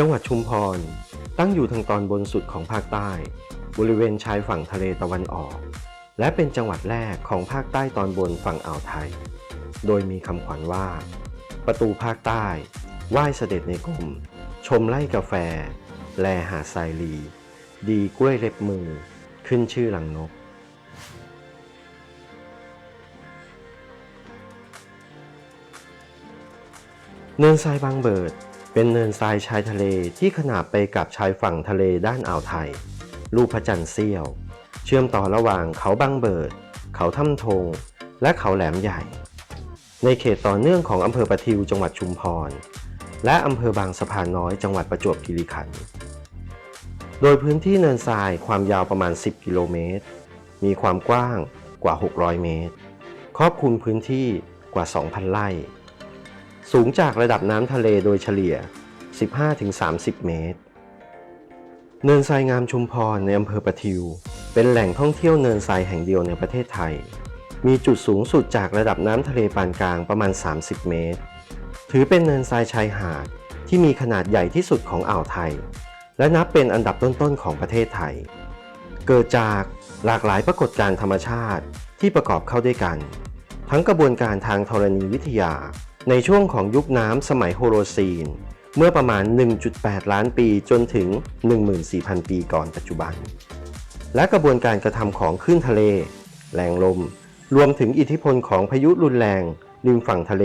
จังหวัดชุมพร ตั้งอยู่ทางตอนบนสุดของภาคใต้ บริเวณชายฝั่งทะเลตะวันออก และเป็นจังหวัดแรกของภาคใต้ตอนบนฝั่งอ่าวไทย โดยมีคำขวัญว่า ประตูภาคใต้ไหว้เสด็จในกรมชมไร่กาแฟ แลหาดทรายลี ดีกล้วยเล็บมือ ขึ้นชื่อหลังนก เนินทรายบางเบิด เป็นเนินทรายชายทะเลที่ขนาบไปกับชายฝั่งทะเลด้านอ่าวไทยรูปพระจันทร์เสี้ยว เชื่อมต่อระหว่างเขาบางเบิด เขาถ้ำทง และเขาแหลมใหญ่ ในเขตต่อเนื่องของอำเภอประทิวจังหวัดชุมพร และอำเภอบางสะพานน้อยจังหวัดประจวบคีรีขันธ์โดยพื้นที่เนินทรายความยาวประมาณ 10 กิโลเมตร มีความกว้างกว่า 600 เมตร ครอบคลุมพื้นที่กว่า 2,000 ไร่ สูงจากระดับน้ำทะเลโดยเฉลี่ย 15-30 เมตร เนินทรายงามชุมพรในอำเภอประทิว เป็นแหล่งท่องเที่ยวเนินทรายแห่งเดียวในประเทศไทย มีจุดสูงสุดจากระดับน้ำทะเลปานกลางประมาณ 30 เมตร ถือเป็นเนินทรายชายหาดที่มีขนาดใหญ่ที่สุดของอ่าวไทย และนับเป็นอันดับต้นๆของประเทศไทย เกิดจากหลากหลายปรากฏการณ์ธรรมชาติที่ประกอบเข้าด้วยกัน ทั้งกระบวนการทางธรณีวิทยา ในช่วงของยุคน้ำสมัยโฮโลซีน เมื่อประมาณ 1.8 ล้านปีจนถึง 14,000 ปีก่อนปัจจุบัน และกระบวนการกระทำของคลื่นทะเล แรงลม รวมถึงอิทธิพลของพายุรุนแรงริมฝั่งทะเล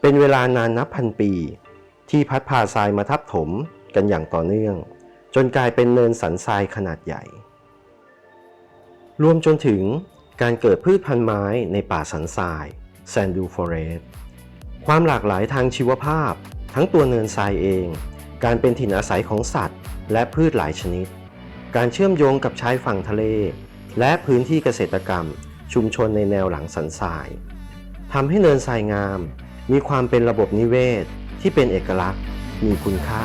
เป็นเวลานานนับพันปี ที่พัดพาทรายมาทับถมกันอย่างต่อเนื่อง จนกลายเป็นเนินสันทรายขนาดใหญ่ รวมจนถึงการเกิดพืชพันธุ์ไม้ในป่าสันทราย Sandu Forest ความหลากหลายทางชีวภาพ ทั้งตัวเนินทรายเอง การเป็นถิ่นอาศัยของสัตว์ และพืชหลายชนิด การเชื่อมโยงกับชายฝั่งทะเล และพื้นที่เกษตรกรรม ชุมชนในแนวหลังสันทรายทำให้เนินทรายงาม มีความเป็นระบบนิเวศ ที่เป็นเอกลักษณ์ มีคุณค่า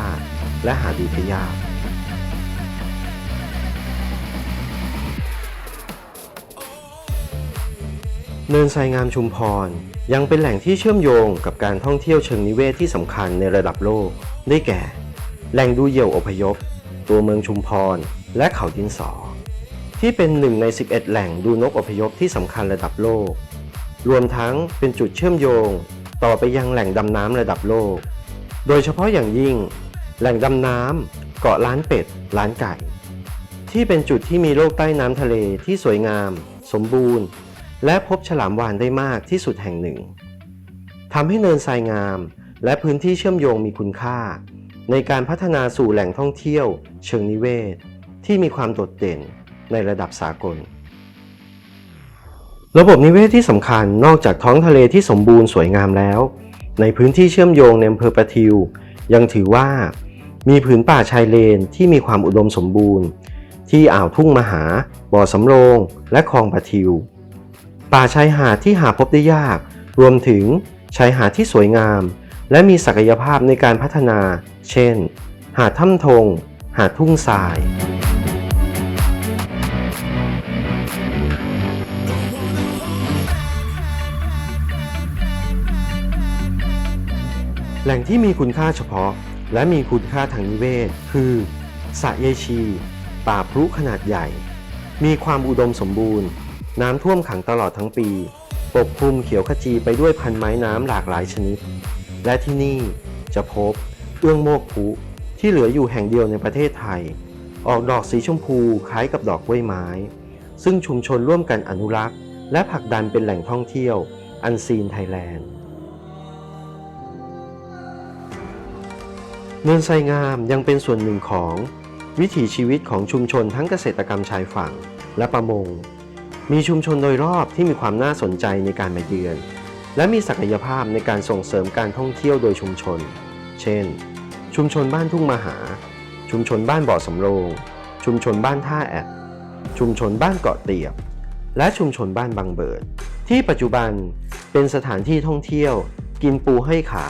และหาดูได้ยาก เนินทรายงามชุมพร ยังเป็นแหล่งที่เชื่อมโยงกับการท่องเที่ยวเชิงนิเวศที่สำคัญในระดับโลก ได้แก่ แหล่งดูเหยี่ยวอพยพ ตัวเมืองชุมพร และเขาดินสอ ที่เป็นหนึ่งใน 11 แหล่งดูนกอพยพที่สำคัญระดับโลก รวมทั้งเป็นจุดเชื่อมโยง ต่อไปยังแหล่งดำน้ำระดับโลก โดยเฉพาะอย่างยิ่ง แหล่งดำน้ำเกาะล้านเป็ดล้านไก่ ที่เป็นจุดที่มีโลกใต้น้ำทะเลที่สวยงาม สมบูรณ์ และพบฉลามวาฬได้มากที่สุดแห่งหนึ่งทำให้เนินทรายงาม และพื้นที่เชื่อมโยงมีคุณค่า ในการพัฒนาสู่แหล่งท่องเที่ยว เชิงนิเวศ ที่มีความโดดเด่นในระดับสากล ระบบนิเวศที่สำคัญนอกจากท้องทะเลที่สมบูรณ์สวยงามแล้ว ในพื้นที่เชื่อมโยงในอำเภอประทิว ยังถือว่ามีผืนป่าชายเลนที่มีความอุดมสมบูรณ์ ที่อ่าวทุ่งมหา บ่อสำโรง และคลองประทิว ป่าชายหาดที่หาพบได้ยาก รวมถึงชายหาดที่สวยงาม และมีศักยภาพในการพัฒนา เช่น หาดถ้ำทง หาดทุ่งทรายแหล่งที่มีคุณค่าเฉพาะ และมีคุณค่าทางนิเวศ คือสะเยชี ป่าพรุขนาดใหญ่ มีความอุดมสมบูรณ์ น้ำท่วมขังตลอดทั้งปี ปกคลุมเขียวขจีไปด้วยพันไม้น้ำหลากหลายชนิด และที่นี่จะพบเอื้องโมกพุที่เหลืออยู่แห่งเดียวในประเทศไทย ออกดอกสีชมพูคล้ายกับดอกกล้วยไม้ ซึ่งชุมชนร่วมกันอนุรักษ์ และผลักดันเป็นแหล่งท่องเที่ยว อันซีนไทยแลนด์เนินไซงามยังเป็นส่วนหนึ่งของ วิถีชีวิตของชุมชนทั้งเกษตรกรรมชายฝั่ง และประมง มีชุมชนโดยรอบที่มีความน่าสนใจในการมาเยือน และมีศักยภาพในการส่งเสริมการท่องเที่ยวโดยชุมชน เช่น ชุมชนบ้านทุ่งมหา ชุมชนบ้านบ่อสำโรง ชุมชนบ้านท่าแอด ชุมชนบ้านเกาะเตียบ และชุมชนบ้านบางเบิด ที่ปัจจุบันเป็นสถานที่ท่องเที่ยว กินปูให้ขา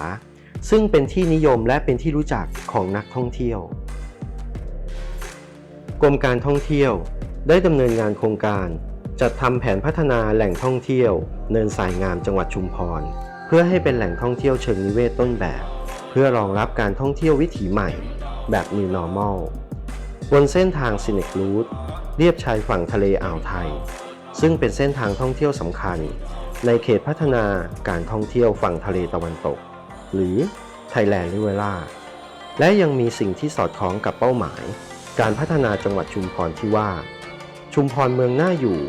ซึ่งเป็นที่นิยมและเป็นที่รู้จักของนักท่องเที่ยว กรมการท่องเที่ยวได้ดำเนินงานโครงการ จัดทำแผนพัฒนาแหล่งท่องเที่ยว เนินสายงามจังหวัดชุมพร เพื่อให้เป็นแหล่งท่องเที่ยวเชิงนิเวศต้นแบบ เพื่อรองรับการท่องเที่ยววิถีใหม่ แบบ New Normal บนเส้นทาง Scenic Route เรียบชายฝั่งทะเลอ่าวไทย ซึ่งเป็นเส้นทางท่องเที่ยวสำคัญ ในเขตพัฒนาการท่องเที่ยวฝั่งทะเลตะวันตก หรือ Thailand r i v e r a และยังมีสิ่งที่สอดคล้องกับเป้าหมาย การพัฒนาจังหวัดชุมพรที่ว่า ชุมพรเมืองน่าอยู่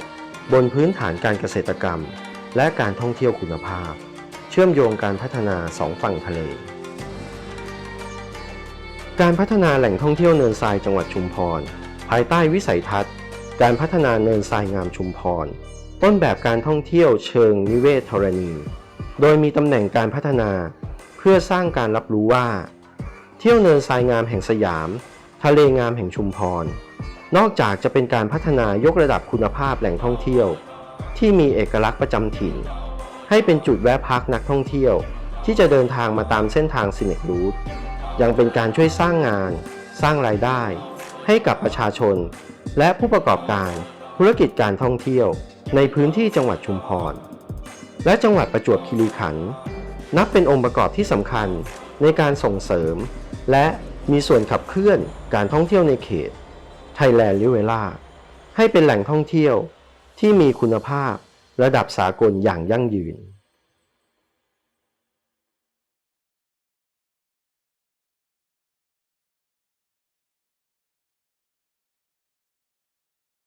บนพื้นฐานการเกษตรกรรม และการท่องเที่ยวคุณภาพ เชื่อมโยงการพัฒนาสองฝั่งทะเล การพัฒนาแหล่งท่องเที่ยวเนินทรายจังหวัดชุมพร ภายใต้วิสัยทัศน์ การพัฒนาเนินทรายงามชุมพร ต้นแบบการท่องเที่ยวเชิงนิเวศธรณี โดยมีตำแหน่งการพัฒนา เพื่อสร้างการรับรู้ว่า เที่ยวเนินทรายงามแห่งสยาม ทะเลงามแห่งชุมพร นอกจากจะเป็นการพัฒนายกระดับคุณภาพแหล่งท่องเที่ยว ที่มีเอกลักษณ์ประจำถิ่น ให้เป็นจุดแวะพักนักท่องเที่ยว ที่จะเดินทางมาตามเส้นทางซิเนกรูทยังเป็นการช่วยสร้างงาน สร้างรายได้ ให้กับประชาชน และผู้ประกอบการธุรกิจการท่องเที่ยว ในพื้นที่จังหวัดชุมพร และจังหวัดประจวบคีรีขันธ์นับเป็นองค์ประกอบที่สำคัญในการส่งเสริม และมีส่วนขับเคลื่อนการท่องเที่ยวในเขต ไทยแลนด์ลิเวล่าให้เป็นแหล่งท่องเที่ยวที่มีคุณภาพระดับสากลอย่างยั่งยืน